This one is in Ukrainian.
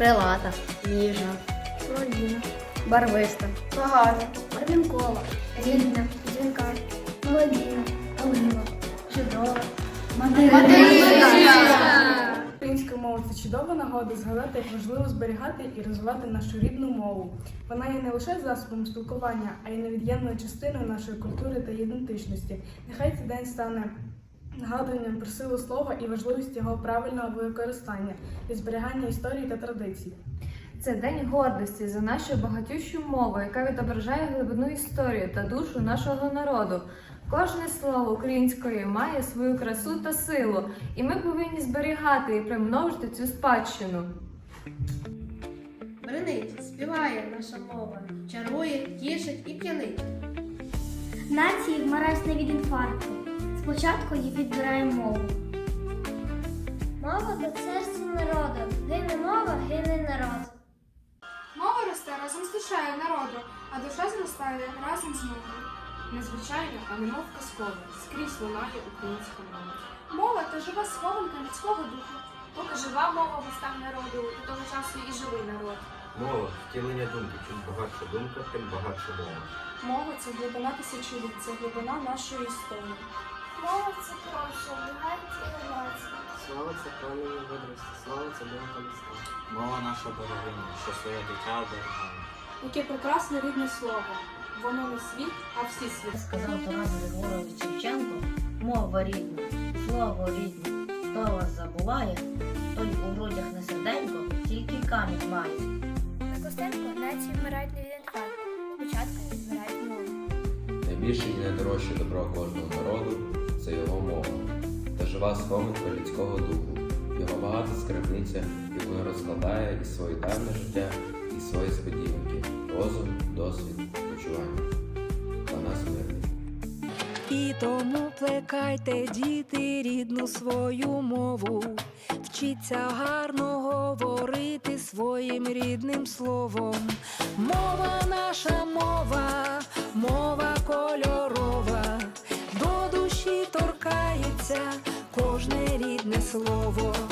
Крилата, ніжна, солодіна, барвиста, Багата, Марвінкова, рідна, дзвінка, молодіна, олива, чудова, Українська мова це чудова нагода згадати, як важливо зберігати і розвивати нашу рідну мову. Вона є не лише засобом спілкування, а й невід'ємною частиною нашої культури та ідентичності. Нехай цей день стане нагадуванням про силу слова і важливість його правильного використання і зберігання історії та традицій. Це день гордості за нашу багатющу мову, яка відображає глибину історії та душу нашого народу. Кожне слово української має свою красу та силу, і ми повинні зберігати і примножити цю спадщину. Бринить, співає наша мова, чарує, тішить і п'янить. Нації вмирають не від інфаркту. Спочатку її відбирає мову. Мова до серця народу. Гине мова, гине народ. Мова росте разом з душею народу, а душа зростає разом з мовою. Незвичайно, а немов казково, скрізь лунає українська мова. Мова то жива схованка людського духу. Поки жива мова в устах народу, до того часу і живий народ. Мова втілення думки. Чим багатша думка, тим багатша мова. Мова це глибина тисячоліть, це глибина нашої історії. Мова це що вбігає тіло. Слава це проміння мудрості, слава це думка людська. Мова наша богиня, що своє дитя оберігає. Яке прекрасне рідне слово. Воно не світ, а всі світ. сказав Тарас Григорович Шевченко, мова рідна, слово рідне. Хто вас забуває, той у грудях не серденько, тільки камінь має. На Костенко нації вмирають не від інфаркту. Спочатку відбирають мову. Найбільше і найдорожче добро кожного народу жива споминка людського духу, його багата скарбниця, яку розкладає і своє давне життя, і свої сподіванки, розум, досвід, почування. Панас мирний. І тому плекайте, діти, рідну свою мову, вчіться гарно говорити своїм рідним словом. Мова слово.